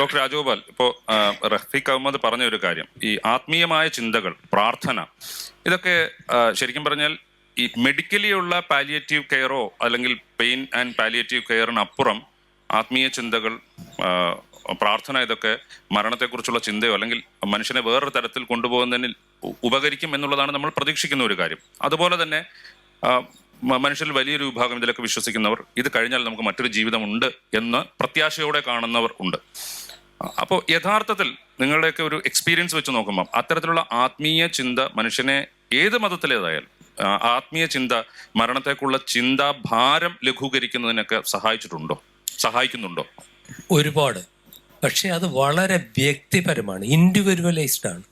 Doctor Rajagopal ഇപ്പോ റഫീഖ് അഹമ്മദ് പറഞ്ഞ ഒരു കാര്യം. ഈ ആത്മീയമായ ചിന്തകൾ പ്രാർത്ഥന ഇതൊക്കെ ശരിക്കും പറഞ്ഞാൽ ഈ മെഡിക്കലി ഉള്ള പാലിയേറ്റീവ് കെയറോ അല്ലെങ്കിൽ പെയിൻ ആൻഡ് പാലിയേറ്റീവ് കെയറിനപ്പുറം ആത്മീയ ചിന്തകൾ പ്രാർത്ഥന ഇതൊക്കെ മരണത്തെക്കുറിച്ചുള്ള ചിന്തയോ അല്ലെങ്കിൽ മനുഷ്യനെ വേറൊരു തരത്തിൽ കൊണ്ടുപോകുന്നതിന് ഉപകരിക്കും എന്നുള്ളതാണ് നമ്മൾ പ്രതീക്ഷിക്കുന്ന ഒരു കാര്യം. അതുപോലെ തന്നെ മനുഷ്യരിൽ വലിയൊരു വിഭാഗം ഇതിലൊക്കെ വിശ്വസിക്കുന്നവർ ഇത് കഴിഞ്ഞാൽ നമുക്ക് മറ്റൊരു ജീവിതമുണ്ട് എന്ന് പ്രത്യാശയോടെ കാണുന്നവർ ഉണ്ട്. അപ്പോൾ യഥാർത്ഥത്തിൽ നിങ്ങളുടെയൊക്കെ ഒരു എക്സ്പീരിയൻസ് വെച്ച് നോക്കുമ്പോൾ അത്തരത്തിലുള്ള ആത്മീയ ചിന്ത മനുഷ്യനെ ഏത് മതത്തിലേതായാലും ആത്മീയ ചിന്ത മരണത്തെക്കുള്ള ചിന്താ ഭാരം ലഘൂകരിക്കുന്നതിനൊക്കെ സഹായിച്ചിട്ടുണ്ടോ? സഹായിക്കുന്നുണ്ടോ? ഒരുപാട്. പക്ഷെ അത് വളരെ വ്യക്തിപരമാണ് ഇൻഡിവിജ്വലൈസ്ഡ് ആണ്.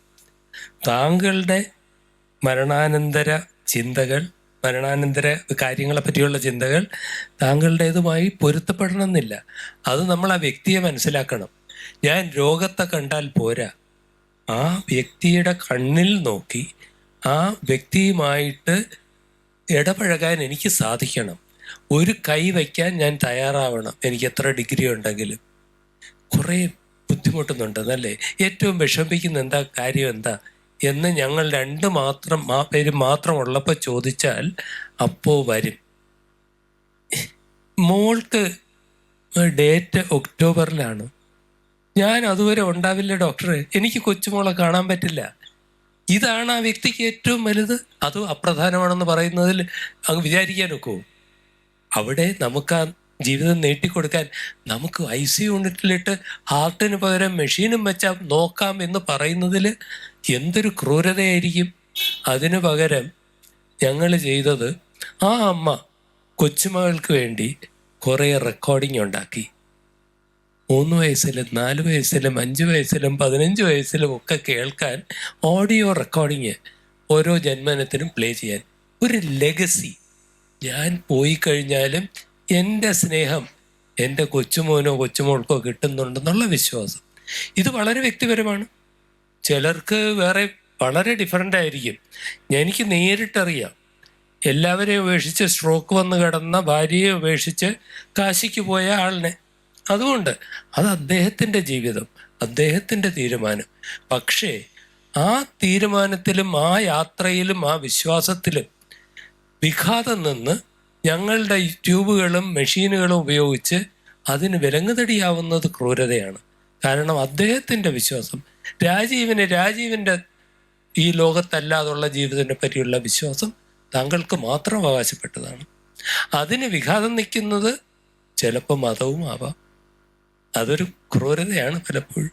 താങ്കളുടെ മരണാനന്തര ചിന്തകൾ മരണാനന്തര കാര്യങ്ങളെ പറ്റിയുള്ള ചിന്തകൾ താങ്കളുടേതുമായി പൊരുത്തപ്പെടണമെന്നില്ല. അത് നമ്മൾ ആ വ്യക്തിയെ മനസ്സിലാക്കണം. ഞാൻ രോഗത്തെ കണ്ടാൽ പോരാ. ആ വ്യക്തിയുടെ കണ്ണിൽ നോക്കി ആ വ്യക്തിയുമായിട്ട് ഇടപഴകാൻ എനിക്ക് സാധിക്കണം. ഒരു കൈ വയ്ക്കാൻ ഞാൻ തയ്യാറാവണം. എനിക്ക് എത്ര ഡിഗ്രി ഉണ്ടെങ്കിലും. കുറേ ബുദ്ധിമുട്ടുന്നുണ്ട് എന്നല്ലേ ഏറ്റവും വിഷമിക്കുന്ന എന്താ കാര്യം എന്താ? എന്ന് ഞങ്ങൾ രണ്ട് മാത്രം ആ പേര് മാത്രം ഉള്ളപ്പോൾ ചോദിച്ചാൽ അപ്പോ വരും. മോൾക്ക് ഡേറ്റ് ഒക്ടോബറിലാണ്. ഞാൻ അതുവരെ ഉണ്ടാവില്ല ഡോക്ടറെ. എനിക്ക് കൊച്ചുമോളെ കാണാൻ പറ്റില്ല. ഇതാണ് ആ വ്യക്തിക്ക് ഏറ്റവും വലുത്. അത് അപ്രധാനമാണെന്ന് പറയുന്നതിൽ അങ്ങ് വിചാരിക്കാൻ ഒക്കുമോ അവിടെ നമുക്ക് ആ ജീവിതം നീട്ടിക്കൊടുക്കാൻ നമുക്ക് ഐ സി യൂണിറ്റിലിട്ട് ഹാർട്ടിന് പകരം മെഷീനും വെച്ചാൽ നോക്കാം എന്ന് പറയുന്നതിൽ എന്തൊരു ക്രൂരതയായിരിക്കും. അതിനു പകരം ഞങ്ങൾ ചെയ്തത് ആ അമ്മ കൊച്ചുമകൾക്ക് വേണ്ടി കുറേ റെക്കോർഡിംഗ് ഉണ്ടാക്കി. മൂന്ന് വയസ്സിലും നാല് വയസ്സിലും അഞ്ച് വയസ്സിലും പതിനഞ്ച് വയസ്സിലും ഒക്കെ കേൾക്കാൻ ഓഡിയോ റെക്കോർഡിങ് ഓരോ ജന്മനത്തിനും പ്ലേ ചെയ്യാൻ. ഒരു ലെഗസി ഞാൻ പോയി കഴിഞ്ഞാലും എന്റെ സ്നേഹം എന്റെ കൊച്ചുമോനോ കൊച്ചുമോൾക്കോ കിട്ടുന്നുണ്ടെന്നുള്ള വിശ്വാസം. ഇത് വളരെ വ്യക്തിപരമാണ്. ചിലർക്ക് വേറെ വളരെ ഡിഫറെന്റ് ആയിരിക്കും. എനിക്ക് നേരിട്ടറിയാം. എല്ലാവരെയും ഉപേക്ഷിച്ച് സ്ട്രോക്ക് വന്ന് കിടന്ന ഭാര്യയെ ഉപേക്ഷിച്ച് കാശിക്ക് പോയ ആളിനെ. അതുകൊണ്ട് അത് അദ്ദേഹത്തിന്റെ ജീവിതം അദ്ദേഹത്തിന്റെ തീരുമാനം. പക്ഷേ ആ തീരുമാനത്തിലും ആ യാത്രയിലും ആ വിശ്വാസത്തിലും വിഘാതം നിന്ന് ഞങ്ങളുടെ ട്യൂബുകളും മെഷീനുകളും ഉപയോഗിച്ച് അതിന് വിലങ്ങുതടിയാവുന്നത് ക്രൂരതയാണ്. കാരണം അദ്ദേഹത്തിന്റെ വിശ്വാസം രാജീവിന് രാജീവിന്റെ ഈ ലോകത്തല്ലാതുള്ള ജീവിതത്തിനെ പറ്റിയുള്ള വിശ്വാസം താങ്കൾക്ക് മാത്രം അവകാശപ്പെട്ടതാണ്. അതിന് വിഘാതം നിൽക്കുന്നത് ചിലപ്പോൾ മതവും ആവാം അതൊരു ക്രൂരതയാണ് പലപ്പോഴും.